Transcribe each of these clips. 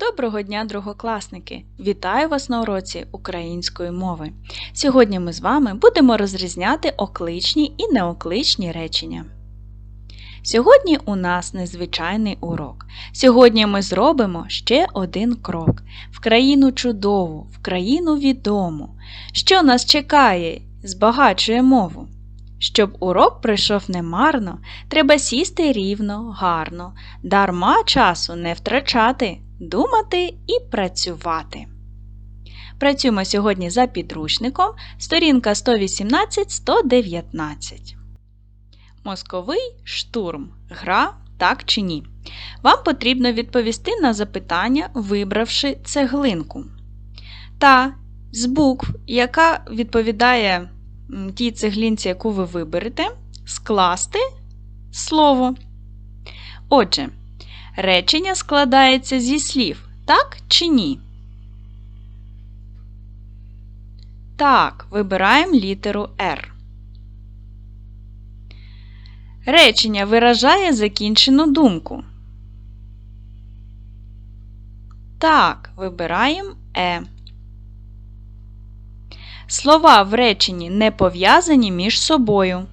Доброго дня, другокласники! Вітаю вас на уроці української мови. Сьогодні ми з вами будемо розрізняти окличні і неокличні речення. Сьогодні у нас незвичайний урок. Сьогодні ми зробимо ще один крок в країну чудову, в країну відому. Що нас чекає, збагачує мову. Щоб урок пройшов немарно, треба сісти рівно, гарно, дарма часу не втрачати, думати і працювати. Працюємо сьогодні за підручником, сторінка 118-119. Мозковий штурм. Гра так чи ні. Вам потрібно відповісти на запитання, вибравши цеглинку. Та з букв, яка відповідає тій цеглинці, яку ви виберете, скласти слово. Отже, речення складається зі слів, так чи ні? Так, вибираємо літеру R. Речення виражає закінчену думку. Так, вибираємо Е. Слова в реченні не пов'язані між собою.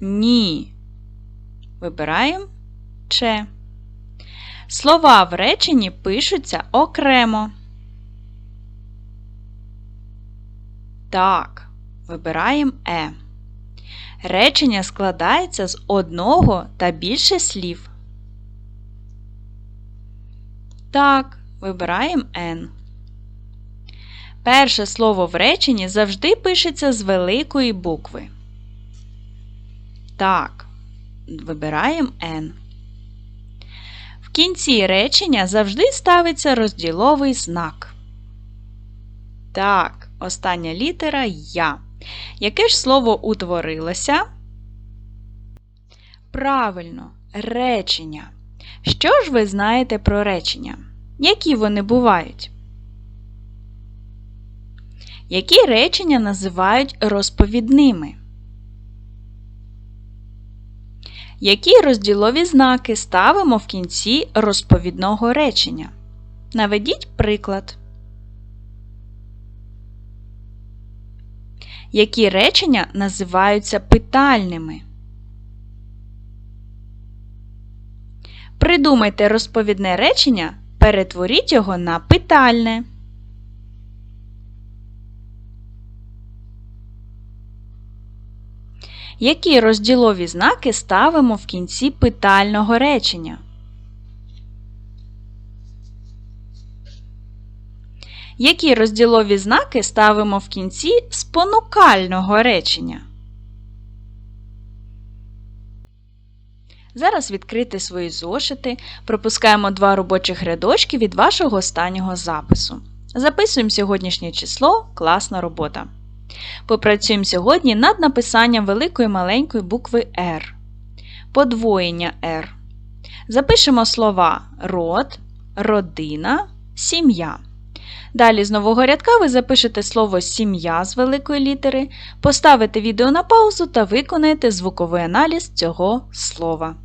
Ні. Вибираємо Ч. Слова в реченні пишуться окремо. Так, вибираємо Е. Речення складається з одного та більше слів. Так, вибираємо Н. Перше слово в реченні завжди пишеться з великої букви. Так, вибираємо N. В кінці речення завжди ставиться розділовий знак. Так, остання літера Я. Яке ж слово утворилося? Правильно, речення. Що ж ви знаєте про речення? Які вони бувають? Які речення називають розповідними? Які розділові знаки ставимо в кінці розповідного речення? Наведіть приклад. Які речення називаються питальними? Придумайте розповідне речення, перетворіть його на питальне. Які розділові знаки ставимо в кінці питального речення? Які розділові знаки ставимо в кінці спонукального речення? Зараз відкрити свої зошити, пропускаємо два робочих рядочки від вашого останнього запису. Записуємо сьогоднішнє число класна робота. Попрацюємо сьогодні над написанням великої маленької букви R. Подвоєння R. Запишемо слова род, родина, сім'я. Далі з нового рядка ви запишете слово сім'я з великої літери, поставите відео на паузу та виконаєте звуковий аналіз цього слова.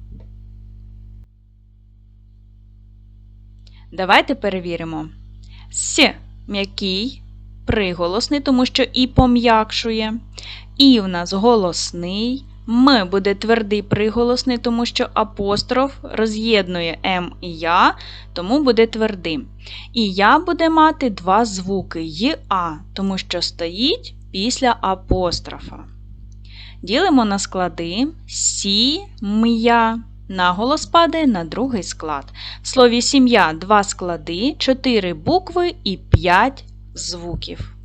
Давайте перевіримо. С м'який, приголосний, тому що і пом'якшує. І в нас голосний. М буде твердий приголосний, тому що апостроф роз'єднує М і Я, тому буде твердим. І я буде мати два звуки й тому що стоїть після апострофа. Ділимо на склади сі, м'я. Наголос падає на другий склад. В слові сім'я два склади, чотири букви і п'ять звуків.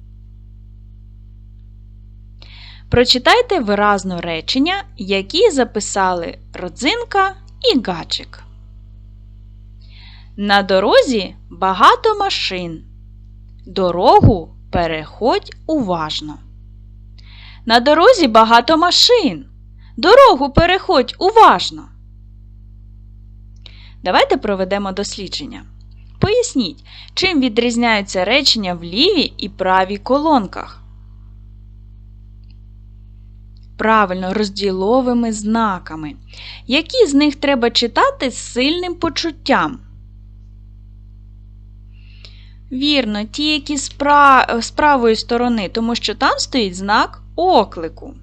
Прочитайте виразно речення, які записали родзинка і гачик. На дорозі багато машин. Дорогу переходь уважно. На дорозі багато машин. Дорогу переходь уважно. Давайте проведемо дослідження. Поясніть, чим відрізняються речення в лівій і правій колонках. Правильно, розділовими знаками. Які з них треба читати з сильним почуттям? Вірно, ті, які з з правої сторони, тому що там стоїть знак оклику.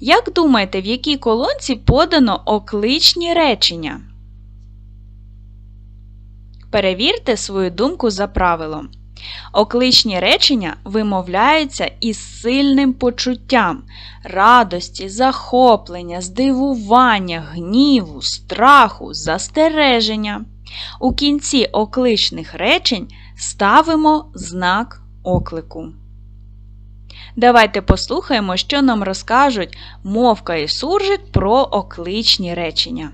Як думаєте, в якій колонці подано окличні речення? Перевірте свою думку за правилом. Окличні речення вимовляються із сильним почуттям радості, захоплення, здивування, гніву, страху, застереження. У кінці окличних речень ставимо знак оклику. Давайте послухаємо, що нам розкажуть мовка і суржик про окличні речення.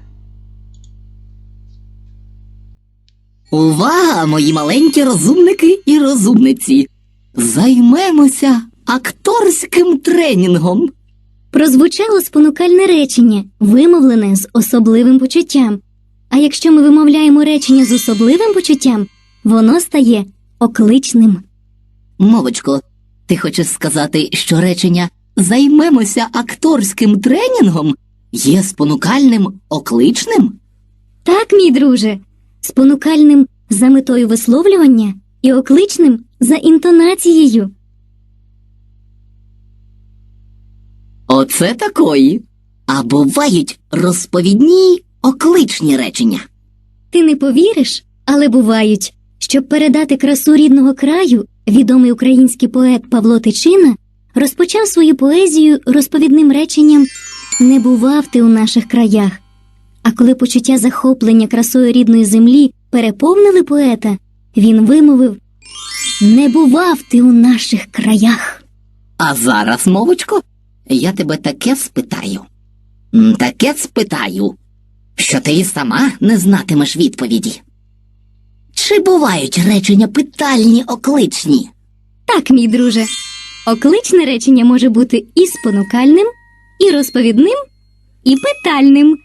Увага, мої маленькі розумники і розумниці! Займемося акторським тренінгом. Прозвучало спонукальне речення, вимовлене з особливим почуттям. А якщо ми вимовляємо речення з особливим почуттям, воно стає окличним. Мовочко, ти хочеш сказати, що речення займемося акторським тренінгом є спонукальним окличним? Так, мій друже, спонукальним за метою висловлювання і окличним за інтонацією. Оце такої. А бувають розповідні окличні речення. Ти не повіриш, але бувають. Щоб передати красу рідного краю, відомий український поет Павло Тичина розпочав свою поезію розповідним реченням Не бував ти у наших краях. А коли почуття захоплення красою рідної землі переповнили поета, він вимовив Не бував ти у наших краях. А зараз, мовочко, я тебе таке спитаю. Таке спитаю, що ти і сама не знатимеш відповіді. Чи бувають речення питальні окличні? Так, мій друже, окличне речення може бути і спонукальним, і розповідним, і питальним.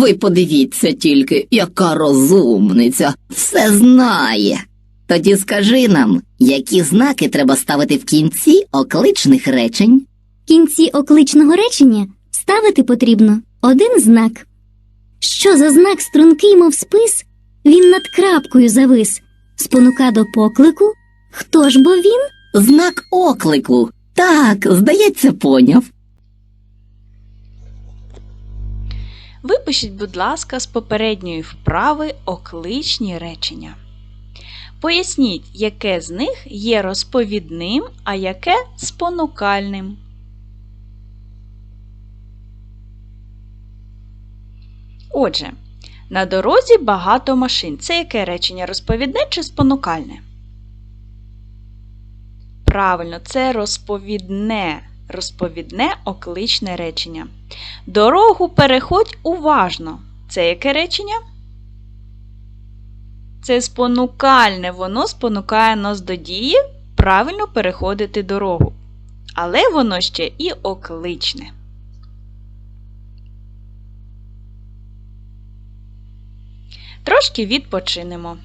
Ви подивіться тільки, яка розумниця, все знає. Тоді скажи нам, які знаки треба ставити в кінці окличних речень? В кінці окличного речення ставити потрібно один знак. Що за знак стрункий, мов спис, він над крапкою завис, спонука до поклику. Хто ж бо він? Знак оклику. Так, здається, поняв. Випишіть, будь ласка, з попередньої вправи окличні речення. Поясніть, яке з них є розповідним, а яке спонукальним. Отже, на дорозі багато машин. Це яке речення розповідне чи спонукальне? Правильно, це розповідне. Розповідне окличне речення. Дорогу переходь уважно. Це яке речення? Це спонукальне, воно спонукає нас до дії правильно переходити дорогу. Але воно ще і окличне. Трошки відпочинемо.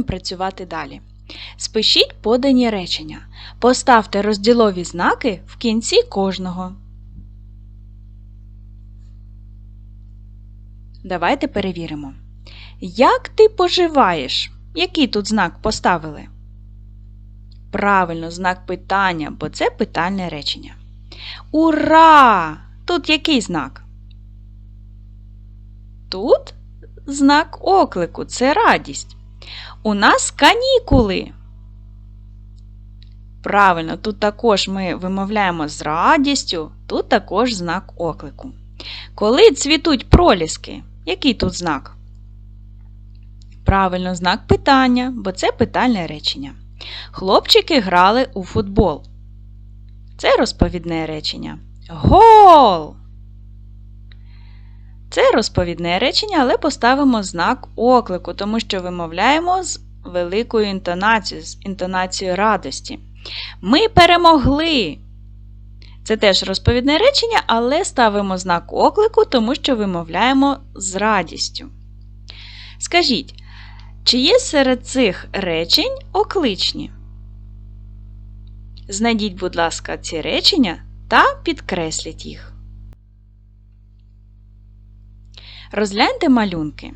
Працювати далі. Спишіть подані речення. Поставте розділові знаки в кінці кожного. Давайте перевіримо. Як ти поживаєш? Який тут знак поставили? Правильно, знак питання, бо це питальне речення. Ура! Тут який знак? Тут знак оклику це радість. У нас канікули. Правильно, тут також ми вимовляємо з радістю, тут також знак оклику. Коли цвітуть проліски, який тут знак? Правильно, знак питання, бо це питальне речення. Хлопчики грали у футбол. Це розповідне речення. Гол! Це розповідне речення, але поставимо знак оклику, тому що вимовляємо з великою інтонацією, з інтонацією радості. Ми перемогли! Це теж розповідне речення, але ставимо знак оклику, тому що вимовляємо з радістю. Скажіть, чи є серед цих речень окличні? Знайдіть, будь ласка, ці речення та підкресліть їх. Розгляньте малюнки.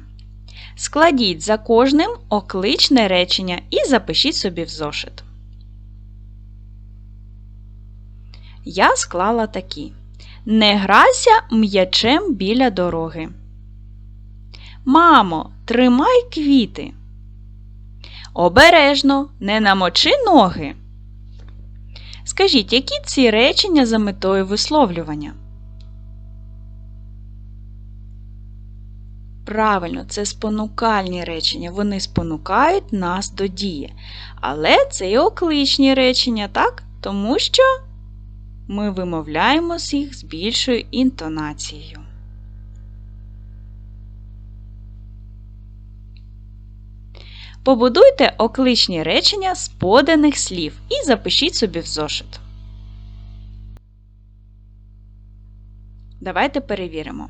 Складіть за кожним окличне речення і запишіть собі в зошит. Я склала такі. Не грайся м'ячем біля дороги. Мамо, тримай квіти. Обережно, не намочи ноги. Скажіть, які ці речення за метою висловлювання? Правильно, це спонукальні речення. Вони спонукають нас до дії. Але це і окличні речення, так? Тому що ми вимовляємо їх з більшою інтонацією. Побудуйте окличні речення з поданих слів і запишіть собі в зошит. Давайте перевіримо.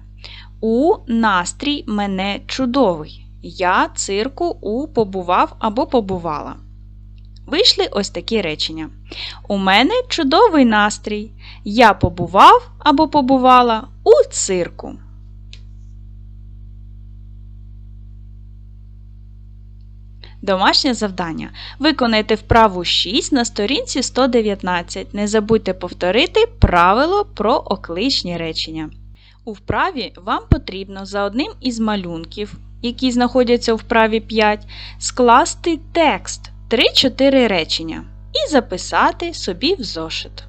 У настрій мене чудовий. Я цирку у побував або побувала. Вийшли ось такі речення. У мене чудовий настрій. Я побував або побувала у цирку. Домашнє завдання. Виконайте вправу 6 на сторінці 119. Не забудьте повторити правило про окличні речення. У вправі вам потрібно за одним із малюнків, які знаходяться у вправі 5, скласти текст 3-4 речення і записати собі в зошит.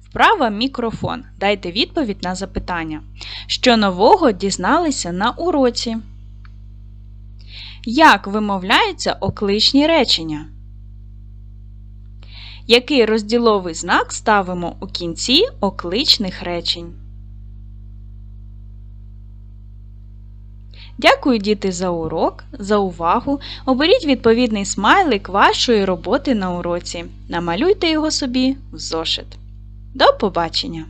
Вправа мікрофон. Дайте відповідь на запитання. Що нового дізналися на уроці? Як вимовляються окличні речення? Який розділовий знак ставимо у кінці окличних речень? Дякую, діти, за урок, за увагу. Оберіть відповідний смайлик вашої роботи на уроці. Намалюйте його собі в зошит. До побачення!